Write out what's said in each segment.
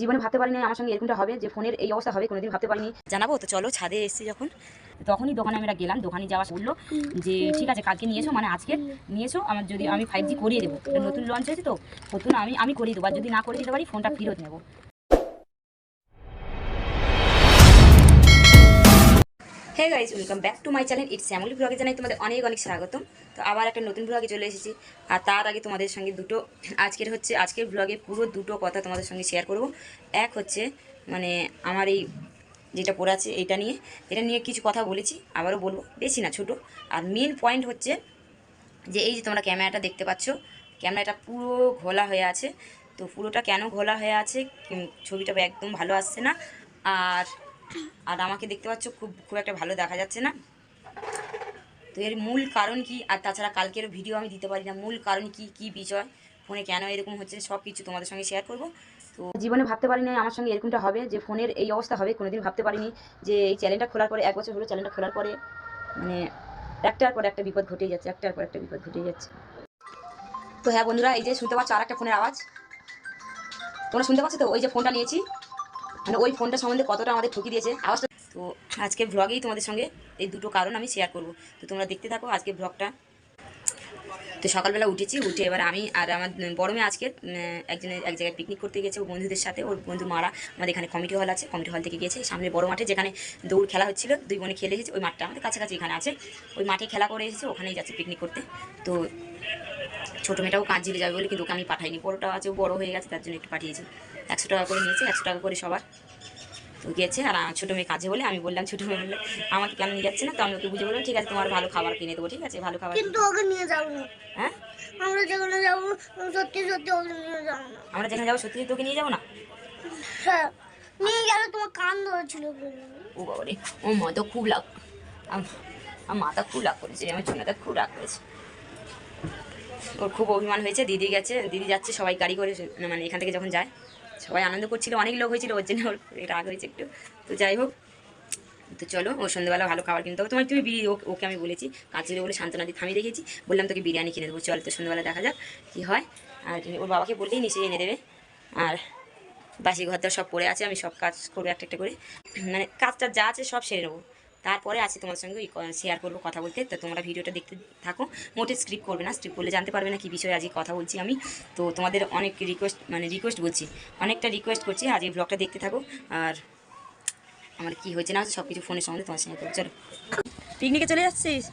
জীবনে ভাবতে পারিনি আমার সঙ্গে এরকমটা হবে, যে ফোনের এই অবস্থা হবে, কোনোদিন ভাবতে পারিনি। জানাব, তো চলো ছাদে এসেছি যখন। তখনই দোকানে আমরা গেলাম, দোকানে যাওয়া বলল যে, ঠিক আছে, কালকে নিয়েছো মানে আজকে নিয়েছো, আমার যদি আমি ফাইভ জি করিয়ে দেবো নতুন লঞ্চ হয়েছে তো, নতুন আমি আমি করিয়ে দেবো, আর যদি না করে দিতে পারি ফোনটা ফেরত নেব। Hey guys welcome back to my channel it's Shyamali ব্লগে জানাই তোমাদের অনেক অনেক স্বাগতম। তো আবার একটা নতুন ব্লগে চলে এসেছি। আর তার আগে তোমাদের সঙ্গে দুটো, আজকের হচ্ছে, আজকের ব্লগে পুরো দুটো কথা তোমাদের সঙ্গে শেয়ার করব। এক হচ্ছে মানে আমার এই যেটা পড়ে আছে এটা নিয়ে। এটা নিয়ে কিছু কথা বলেছি, আবারও বলব, বেশি না, ছোট। আর মেন পয়েন্ট হচ্ছে যে, এই যে তোমরা ক্যামেরাটা দেখতে পাচ্ছ, ক্যামেরাটা পুরো ঘোলা হয়ে আছে। তো পুরোটা কেন ঘোলা হয়ে আছে? ছবিটা একদম ভালো আসছে না। আর আর আমাকে দেখতে পাচ্ছ, খুব খুব একটা ভালো দেখা যাচ্ছে না। তো এর মূল কারণ কি? আর তাছাড়া কালকের ভিডিও আমি দিতে পারি না। মূল কারণ কি কি বিষয় ফোনে কেন এরকম হচ্ছে? সব কিছু তোমাদের সঙ্গে শেয়ার করব। তো জীবনে ভাবতে পারিনি আমার সঙ্গে এরকমটা হবে, যে ফোনের এই অবস্থা হবে, কোনোদিন ভাবতে পারিনি যে এই চ্যানেলটা খোলার পরে, এক বছর হলো চ্যানেলটা খোলার পরে মানে একটার পর একটা বিপদ ঘটেই যাচ্ছে, একটার পর একটা বিপদ ঘটেই যাচ্ছে। তো হ্যাঁ বন্ধুরা, এই যে শুনতে পাচ্ছ আর একটা ফোনের আওয়াজ। তোমরা শুনতে পাচ্ছ তো? ওই যে ফোনটা নিয়েছি। মানে ওই ফোনটা সম্বন্ধে কতটা আমাদের ঠকি দিয়েছে, আওয়াজটা তো আজকে ব্লগেই তোমাদের সঙ্গে এই দুটো কারণ আমি শেয়ার করব। তো তোমরা দেখতে থাকো আজকে ব্লগটা তো সকালবেলা উঠেছি, উঠে এবার আমি আর আমার বড় মেয়ে আজকে একজনের এক জায়গায় পিকনিক করতে গেছে, ওর বন্ধুদের সাথে, ওর বন্ধু মারা, আমাদের এখানে কমিটি হল আছে কমিটি হল থেকে গিয়েছে, সামনে বড় মাঠে যেখানে দৌড় খেলা হচ্ছিল, দুই বোনে খেলে এসেছে ওই মাঠটা আমাদের কাছাকাছি এখানে আছে, ওই মাঠে খেলা করে এসেছে, ওখানেই যাচ্ছে পিকনিক করতে। তো ছোটো মেয়েটাও কাজ ঝিলে যাবে বলে, কিন্তু ওকে আমি পাঠাইনি বড়োটা আছে বড়ো হয়ে গেছে, তার জন্য একটু পাঠিয়েছি। একশো টাকা করে নিয়েছে একশো টাকা করে সবার। তো গেছে আর আমার ছোটো মেয়ে কাজে বলে আমি বললাম ছোটো মেয়ে বললে আমাকে কেন নিয়ে যাচ্ছে না? তো আমি ওকে বুঝে বললাম ঠিক আছে তোমার ভালো খাবার কিনে দেবো ঠিক আছে ভালো খাবার কিনে কিন্তু ওকে নিয়ে যাব না। হ্যাঁ? আমরা যেখানে যাব সত্যি সত্যি ওকে নিয়ে যাব না। আমরা যেখানে যাব সত্যি তোকে নিয়ে যাব না? হ্যাঁ নিয়ে গেলে তোমার কান ধরেছিল ও বাবা রে ও মা তো খুব লাগ আম- আমার মাথা খুব রাগ করেছে আমার ছোনাটা খুব রাগ করেছে। ওর খুব অভিমান হয়েছে দিদি গেছে দিদি যাচ্ছে সবাই গাড়ি করে মানে এখান থেকে যখন যায় সবাই আনন্দ করছিল, অনেক লোক হয়েছিল, ওর জন্য ওর রাগ হয়েছে একটু। তো যাই হোক, তো চলো, ও সন্ধ্যেবেলা ভালো খাবার কিনতে হবে। তোমার তুমি বিরি ওকে আমি বলেছি, কাজে বলে শান্তনা দিয়ে থামিয়ে রেখেছি। বললাম তোকে বিরিয়ানি কিনে দেবো, চল তো সন্ধ্যেবেলা দেখা যাক কী হয়। আর ওর বাবাকে বললেই নিচে এনে দেবে। আর বাসি ঘরটা সব পড়ে আছে, আমি সব কাজ করব একটা একটা করে। মানে কাজটা যা আছে সব সেরে নেব। তারপরে আছে তোমার সঙ্গে শেয়ার করব কথা বলতে। তো তোমরা ভিডিওটা দেখতে থাকো। মোটে স্ক্রিপ্ট করবে না স্ক্রিপ্ট করলে জানতে পারবে না কী বিষয়ে আজকে কথা বলছি আমি। তো তোমাদের অনেক রিকোয়েস্ট মানে রিকোয়েস্ট বলছি, অনেকটা রিকোয়েস্ট করছি। আজ এই ব্লগটা দেখতে থাকো। আর আমার কি হয়েছে না সব কিছু ফোনের সম্বন্ধে তোমার সঙ্গে চলো। পিকনিকে চলে যাচ্ছিস?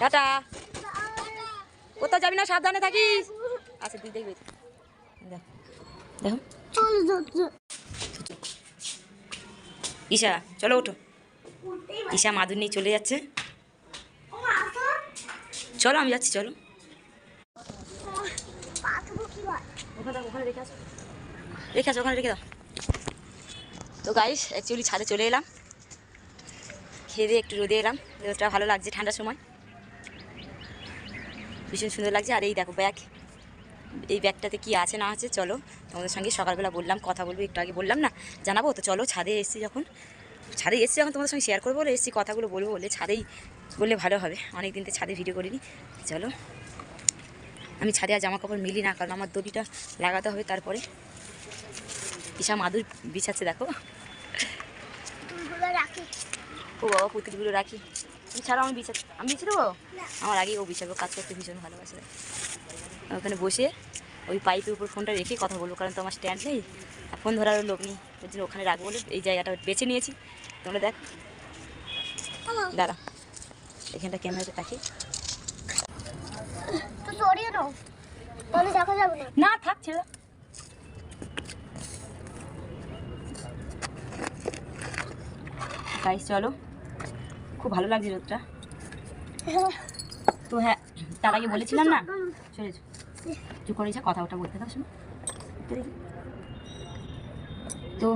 টাটা। কোথাও যাবি না, সাবধানে থাকিস। আচ্ছা তুই দেখবি। দেখ দেখো। ঈশা চলো ওঠো। ঈশা মাদুর নিয়ে চলে যাচ্ছে। চলো আমি যাচ্ছি চলো। রেখে আসো ওখানে রেখে দাও। তো গাইস অ্যাকচুয়ালি ছাদে চলে এলাম। খেয়ে দিয়ে একটু রোদে এলাম। রোদটা ভালো লাগছে ঠান্ডার সময়। ভীষণ সুন্দর লাগছে। আর এই দেখো ব্যাগ। এই ব্যাগটাতে কি আছে না আছে চলো তোমাদের সঙ্গে সকালবেলা বললাম কথা বলব একটু আগে বললাম না জানাব। তো চলো ছাদে এসছি যখন। ছাদে এসছি যখন তোমাদের সঙ্গে শেয়ার করব বলে এসছি কথাগুলো বলব বলে ছাদেই বললে ভালো হবে। অনেক দিন তো ছাদে ভিডিও করিনি। চলো। আমি ছাদে আর জামা কাপড় মিলি না কারণ আমার দড়িটা লাগাতে হবে তারপরে। ঈশা মাদুর বিছাচ্ছে দেখো। রাখি। ও বাবা পুতুলগুলো রাখি। ছাড়াও আমি বিছাচ্ছি আমি বিছে দেবো আমার আগেই ও বিছাবো কাজ করতে ভীষণ ভালোবাসে। ওখানে বসে ওই পাইপের উপর ফোনটা রেখে কথা বলব কারণ তো আমার স্ট্যান্ড নেই। ফোন ধরারও লোক নেই ওই জন্য ওখানে রাখব বলে এই জায়গাটা বেছে নিয়েছি। তোমরা দেখ। দাঁড়া এখানটা ক্যামেরাতে রাখি তো সরিয়ে দাও তাহলে দেখা যাবে না। না থাক ছেড়ে গাইস চলো। খুব ভালো লাগছে রোদটা তো হ্যাঁ তার আগে বলেছিলাম না? চলে চুপ করে কথা ওটা বলতে শোনো। তো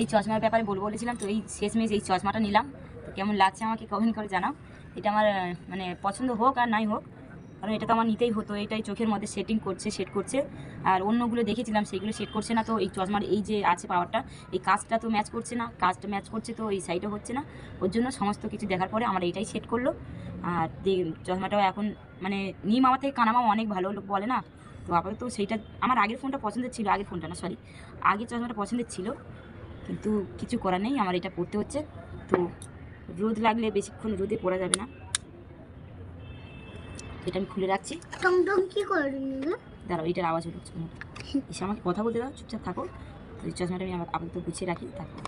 এই চশমার ব্যাপারে বলব বলেছিলাম, তো এই শেষমেশ এই চশমাটা নিলাম। তো কেমন লাগছে আমাকে কমেন্ট করে জানাও। এটা আমার মানে পছন্দ হোক আর নাই হোক কারণ এটা তো আমার নিতেই হতো, এটাই চোখের মধ্যে সেটিং করছে সেট করছে। আর অন্যগুলো দেখেছিলাম, সেগুলো সেট করছে না তো, এই চশমার এই যে আছে পাওয়ারটা এই কাজটা তো ম্যাচ করছে না, কাজটা ম্যাচ করছে তো এই সাইডও হচ্ছে না। ওর জন্য সমস্ত কিছু দেখার পরে আমার এইটাই সেট করল। আর চশমাটাও এখন মানে নিম আমার থেকে কানা মামা অনেক ভালো, লোক বলে না। তো আপাতত সেইটা, আমার আগের ফোনটা পছন্দের ছিল, আগের ফোনটা না সরি আগের চশমাটা পছন্দের ছিল। কিন্তু কিছু করার নেই, আমার এটা পড়তে হচ্ছে। তো রোদ লাগলে বেশিক্ষণ রোদে পড়া যাবে না। এটা আমি খুলে রাখছি। টং টং কি করে দাঁড়াও এটার আওয়াজ হলো এসে আমাকে কথা বলতে দাও চুপচাপ থাকো। তো এই চশমাটা আমি আপাতত গুছিয়ে রাখি তারপর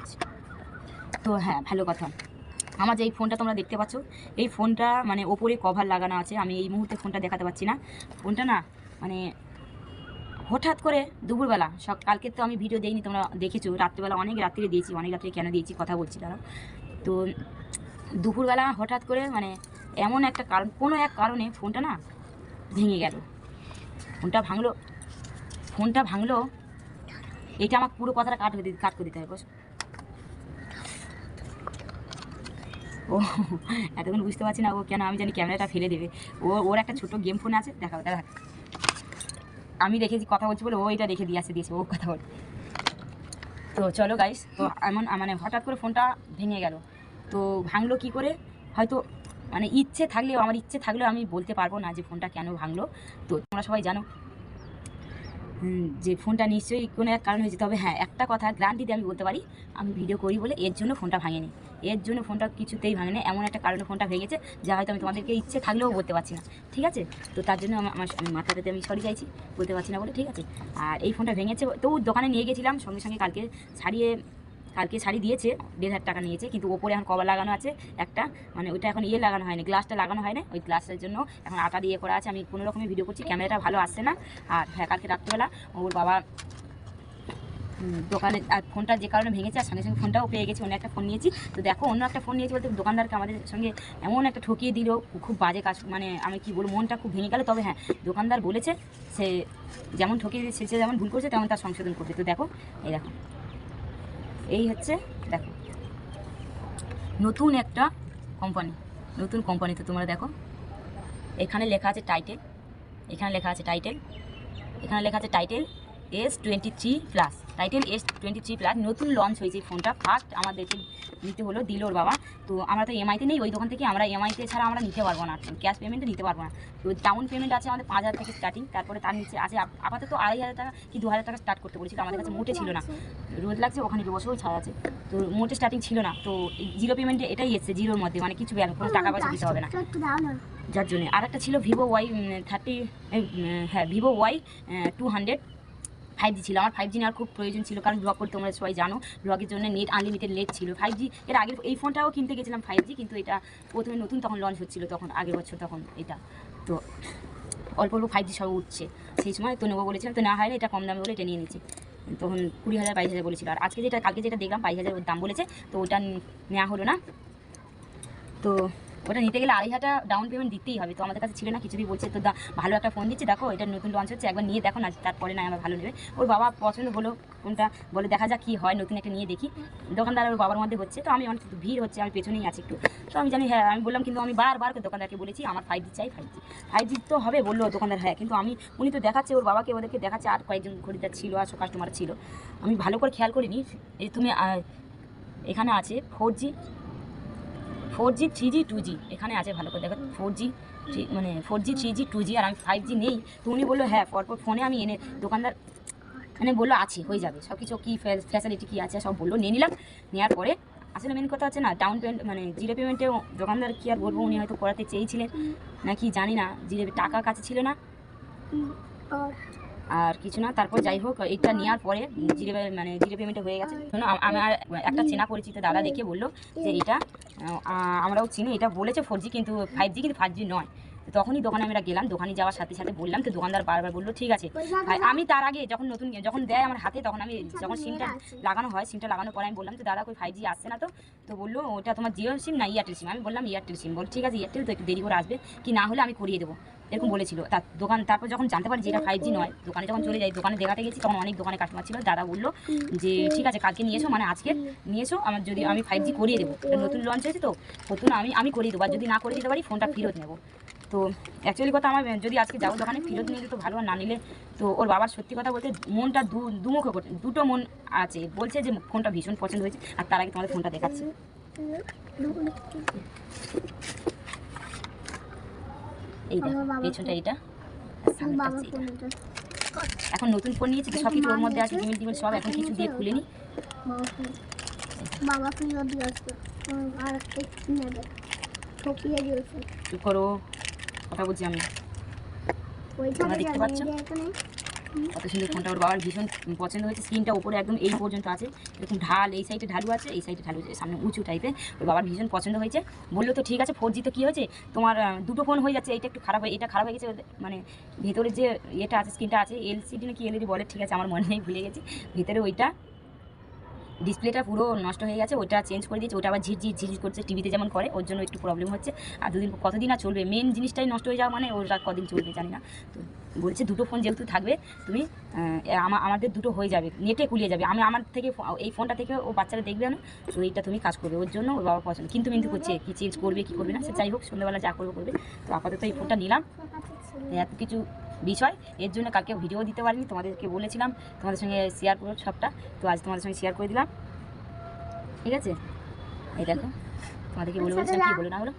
তো হ্যাঁ ভালো কথা। আমার যে এই ফোনটা তোমরা দেখতে পাচ্ছ এই ফোনটা মানে ওপরে কভার লাগানো আছে। আমি এই মুহূর্তে ফোনটা দেখাতে পাচ্ছি না। ফোনটা না মানে হঠাৎ করে দুপুরবেলা সব কালকে তো আমি ভিডিও দেইনি তোমরা দেখেছ। রাত্রিবেলা অনেক রাত্রে দিয়েছি অনেক রাত্রে কেন দিয়েছি কথা বলছি তারা তো দুপুরবেলা হঠাৎ করে মানে এমন একটা কারণ, কোনো এক কারণে ফোনটা না ভেঙে গেল। ফোনটা ভাঙলো ফোনটা ভাঙলো, এটা আমার পুরো কথাটা কাট করে দিতে, কাট করে দিতে হবে ও, এতক্ষণ বুঝতে পারছি না ও কেন, আমি জানি ক্যামেরাটা ফেলে দেবে। ও, ওর একটা ছোট গেম ফোন আছে, দেখাও দেখা আমি রেখেছি কথা বলছি বলে ও এটা রেখে দিয়ে আসে দিয়েছে, ও কথা বলে। তো চলো গাইস তো এমন মানে হঠাৎ করে ফোনটা ভেঙে গেল। তো ভাঙলো কি করে? হয়তো মানে ইচ্ছে থাকলেও, আমার ইচ্ছে থাকলেও আমি বলতে পারব না যে ফোনটা কেন ভাঙলো। তো তোমরা সবাই জানো যে ফোনটা নিশ্চয়ই কোনো এক কারণ হয়েছে। তবে হ্যাঁ একটা কথা গ্রান্টি দিয়ে আমি বলতে পারি, আমি ভিডিও করি বলে এর জন্য ফোনটা ভাঙেনি। এর জন্য ফোনটা কিছুতেই ভাঙেনি। এমন একটা কারণে ফোনটা ভেঙেছে, যা হয়তো আমি তোমাদেরকে ইচ্ছে থাকলেও বলতে পারছি না। ঠিক আছে? তো তার জন্য আমার আমি মাথাটাতে আমি সরি চাইছি, বলতে পারছি না বলে, ঠিক আছে? আর এই ফোনটা ভেঙেছে, তো দোকানে নিয়ে গেছিলাম, সঙ্গে সঙ্গে কালকে ছাড়িয়ে কালকে শাড়ি দিয়েছে, দেড় হাজার টাকা নিয়েছে, কিন্তু ওপরে এখন কভার লাগানো আছে, একটা মানে ওইটা এখন ইয়ে লাগানো হয়নি, গ্লাসটা লাগানো হয়নি, ওই গ্লাসের জন্য এখন আটা দিয়ে করা আছে, আমি কোনো রকমের ভিডিও করছি ক্যামেরাটা ভালো আসছে না, আর হ্যাঁ কালকে রাত্রিবেলা ওর বাবা দোকানে, আর ফোনটা যে কারণে ভেঙেছে, আর সঙ্গে সঙ্গে ফোনটাও পেয়ে গেছি, অন্য একটা ফোন নিয়েছি, তো দেখো, অন্য একটা ফোন নিয়েছি বলতে দোকানদারকে আমাদের সঙ্গে এমন একটা ঠকিয়ে দিল, খুব বাজে কাজ মানে আমি কি বলব, মনটা খুব ভেঙে গেল, তবে হ্যাঁ দোকানদার বলেছে, সে যেমন ঠকিয়ে দিয়েছে, সে যেমন ভুল করেছে, তেমন তার সংশোধন করছে তো দেখো, এই দেখো। এই হচ্ছে, দেখো। নতুন একটা কোম্পানি নতুন কোম্পানি তো তোমরা দেখো। এখানে লেখা আছে টাইটেল এখানে লেখা আছে টাইটেল এখানে লেখা আছে title S twenty three plus title S twenty three plus নতুন লঞ্চ হয়েছে ফোনটা ফার্স্ট আমাদেরকে নিতে হলো, দিল ওর বাবা। তো আমরা তো এমআইতে নেই, ওই দোকান থেকে আমরা এমআইতে ছাড়া আমরা নিতে পারব না। ক্যাশ পেমেন্টে নিতে পারব না। তো ডাউন পেমেন্ট আছে আমাদের পাঁচ হাজার থেকে স্টার্টিং তারপরে তার নিচে আছে আপ- আপাতত আড়াই হাজার টাকা কি দু হাজার টাকা স্টার্ট করতে বলেছিল আমাদের কাছে মোটে ছিল না। রোদ লাগছে, ওখানে বসেও ছাড় আছে। তো মোটে স্টার্টিং ছিল না। তো জিরো পেমেন্টে এটাই এসছে জিরোর মধ্যে মানে কিছু ব্যাংক কোনো টাকা পয়সা দিতে হবে না। যার জন্য। আর একটা ছিল ভিভো ওয়াই থার্টি হ্যাঁ Vivo Y two hundred five G ছিল। আমার ফাইভ জি নেওয়ার খুব প্রয়োজন ছিল, কারণ ব্লগ করতে তোমরা সবাই জানো ব্লগের জন্য নেট আনলিমিটেড নেট ছিল। ফাইভ জি এর আগে এই ফোনটাও কিনতে গেছিলাম ফাইভ জি কিন্তু এটা প্রথমে নতুন তখন লঞ্চ হচ্ছিল, তখন আগের বছর তখন এটা। তো অল্প অল্প ফাইভ জি সব উঠছে সেই সময়, তো নেব বলেছিলাম, তো না হয় এটা কম দামে বলে এটা নিয়ে নিয়েছি। তখন কুড়ি হাজার, বাইশ হাজার বলেছিল। আর আজকে যেটা, কালকে যেটা দেখলাম, বাইশ হাজার দাম বলেছে, তো ওটা নেওয়া হলো না। তো ওটা নিতে গেলে আড়াই হাজার ডাউন পেমেন্ট দিতেই হবে। তো আমাদের কাছে ছিল না, কিছুতেই বলছে তো ভালো একটা ফোন দিচ্ছে, দেখো, এটা নতুন লঞ্চ হচ্ছে, একবার নিয়ে দেখো, না, তারপরে না আমার ভালো নেবে। ওর বাবা পছন্দ হলো কোনটা বলে, দেখা যাক কী হয়, নতুন একটা নিয়ে দেখি। দোকানদার ওর বাবার মধ্যে হচ্ছে, তো আমি অনেক ভিড় হচ্ছে, আমি পেছনেই আছি একটু। তো আমি জানি হ্যাঁ আমি বললাম, কিন্তু আমি বারবার দোকানদারকে বলেছি, আমার ফাইভ জি চাই ফাইভ জি ফাইভ জি তো হবে, বলল দোকানদার হ্যাঁ কিন্তু আমি, উনি তো দেখাচ্ছে, ওর বাবাকে ওদেরকে দেখাচ্ছে, আর কয়েকজন খরিদ্দার ছিল, আর কাস্টমার ছিল। আমি ভালো করে খেয়াল করিনি তুমি এখানে আছে four G four G three G two G এখানে আছে, ভালো করে দেখো ফোর জি মানে four G three G two G আর আমি ফাইভ জি নেই। তো উনি বলল হ্যাঁ পরপর ফোনে আমি এনে দোকানদার মানে বলল, আছে, হয়ে যাবে। সব কিছু কী ফ্যাসিলিটি কী আছে, সব বলল, নিয়ে নিলাম। নেওয়ার পরে আসলে মেন কথা হচ্ছে না ডাউন পেমেন্ট মানে জিরো পেমেন্টে দোকানদার কী আর বলব, উনি হয়তো করাতে চেয়েছিলেন। নাকি জানি না জিরো টাকা কাছে ছিল না। আর কিছু না। তারপর যাই হোক এটা নেওয়ার পরে জিরে মানে জিরে পেমেন্ট হয়ে গেছে। শোনো আমার একটা চেনা পরিচিত দাদা দেখে বলল যে এটা আমরাও চিনি, এটা বলেছে ফোর কিন্তু ফাইভ জি কিন্তু ফাইভ জি নয়। তখনই দোকানে আমরা গেলাম দোকানে যাওয়ার সাথে সাথে বললাম তো দোকানদার বারবার বলল ঠিক আছে। আমি তার আগে যখন নতুন যখন দেয় আমার হাতে তখন আমি যখন সিমটা লাগানো হয় সিমটা লাগানোর পরে আমি বললাম তো দাদা কই ফাইভ জি আসছে না তো? তো বলল ওটা তোমার জিও সিম না এয়ারটেল সিম? আমি বললাম এয়ারটেল সিম। বল ঠিক আছে এয়ারটেল তো একটু দেরি করে আসবে কি না হলে আমি করিয়ে দেবো। এরকম বলেছিল। তার দোকান তারপর যখন জানতে পারি যে এটা ফাইভ জি নয় দোকানে যখন চলে যাই দোকানে দেখাতে গেছি তখন অনেক দোকানে কাস্টমার ছিল। দাদা বলল যে ঠিক আছে কালকে নিয়ে এসো মানে আজকে নিয়ে এসো আমার যদি আমি ফাইভ জি করিয়ে দেবো। নতুন লঞ্চ হয়েছে তো নতুন আমি আমি করিয়ে দেবো আর যদি না করে দিতে পারি ফোনটা ফেরত নেব। তো অ্যাকচুয়ালি কথা আমার যদি আজকে যাব দোকানে ফেরত নিয়ে তো ভালো না নিলে তো ওর বাবার সত্যি কথা বলতে মনটা দু দুমুখ দুটো মন আছে। বলছে যে ফোনটা ভীষণ পছন্দ হয়েছে আর তার আগে তোমাদের ফোনটা দেখাচ্ছে। এই পেছনটা এটা এখন নতুন ফোন নিয়েছি সব কিছু ওর মধ্যে আছে জিমেল টিমেল সব এখন কিছু দিয়ে বাবা ফোন। বাবা ফোন দিয়ে আসবে। আর একটা নেবে। ঠকিয়ে দিয়েছে। চুপ করো। কথা বলছি আমি। তোমরা দেখতে পাচ্ছ? কত সুন্দর ফোনটা ওর বাবার ভীষণ পছন্দ হয়েছে। স্ক্রিনটা উপরে একদম এই পর্যন্ত আছে। এরকম ঢাল এই সাইডে ঢালু আছে এই সাইডে ঢালু আছে সামনে উঁচু টাইপের ওর বাবার ভীষণ পছন্দ হয়েছে। বলল তো ঠিক আছে ফোর জি তো কী হয়েছে? তোমার দুটো ফোন হয়ে যাচ্ছে এইটা একটু খারাপ হয়ে এটা খারাপ হয়ে গেছে মানে ভেতরে যে ইয়েটা আছে স্ক্রিনটা আছে এলসিডি না কি এলইডি বলে ঠিক আছে আমার মনে নেই ভুলে গেছি। ভিতরে ওইটা ডিসপ্লেটা পুরো নষ্ট হয়ে গেছে ওটা চেঞ্জ করে দিয়েছে, ওটা আবার ঝিরঝির ঝির করছে টিভিতে যেমন করে, ওর জন্য একটু প্রবলেম হচ্ছে। আর দুদিন কতদিন আর চলবে? মেন জিনিসটাই নষ্ট হয়ে যাওয়া মানে ওটা কদিন চলবে জানি না। তো বলছে, দুটো ফোন যেহেতু থাকবে, তুমি আমাদের দুটো হয়ে যাবে নেটে কুলিয়ে যাবে। আমি আমার থেকে এই ফোনটা থেকে ও বাচ্চারা দেখবে না, তো এইটা তুমি কাজ করবে, ওর জন্য ওর বাবা পছন্দ। কিন্তু কিন্তু করছে, কি চেঞ্জ করবে, কি করবে না, সে যাই হোক, সন্ধ্যাবেলা যা করবে করবে। তো আপাতত এই ফোনটা নিলাম। এত কিছু বিষয় এর জন্য কালকে ভিডিও দিতে পারিনি তোমাদেরকে বলেছিলাম। তোমাদের সঙ্গে শেয়ার করো সবটা। তো আজ তোমাদের সঙ্গে শেয়ার করে দিলাম। ঠিক আছে? এই দেখো তোমাদেরকে বলে বলছিলাম কী বলে না হলো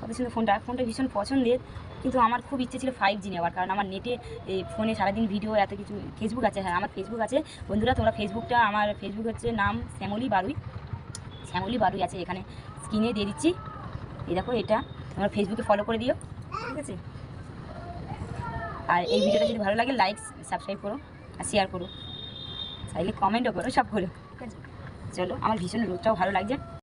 কত সুন্দর ফোনটা ফোনটা ভীষণ পছন্দের। কিন্তু আমার খুব ইচ্ছে ছিল ফাইভ জি নেওয়ার। কারণ আমার নেটে এই ফোনে সারাদিন ভিডিও এত কিছু ফেসবুক আছে। হ্যাঁ আমার ফেসবুক আছে। বন্ধুরা তোমরা ফেসবুকটা আমার ফেসবুক হচ্ছে নাম শ্যামলি বারুই। শ্যামলি বারুই আছে এখানে। স্ক্রিনে দিয়ে দিচ্ছি। এই দেখো এটা। তোমরা ফেসবুকে ফলো করে দিও। ঠিক আছে? আর এই ভিডিওটা যদি ভালো লাগে লাইক সাবস্ক্রাইব করো আর শেয়ার করো। চাইলে কমেন্টও করো, সব করো চলো, আমার ভীষণ রোদটাও ভালো লাগছে।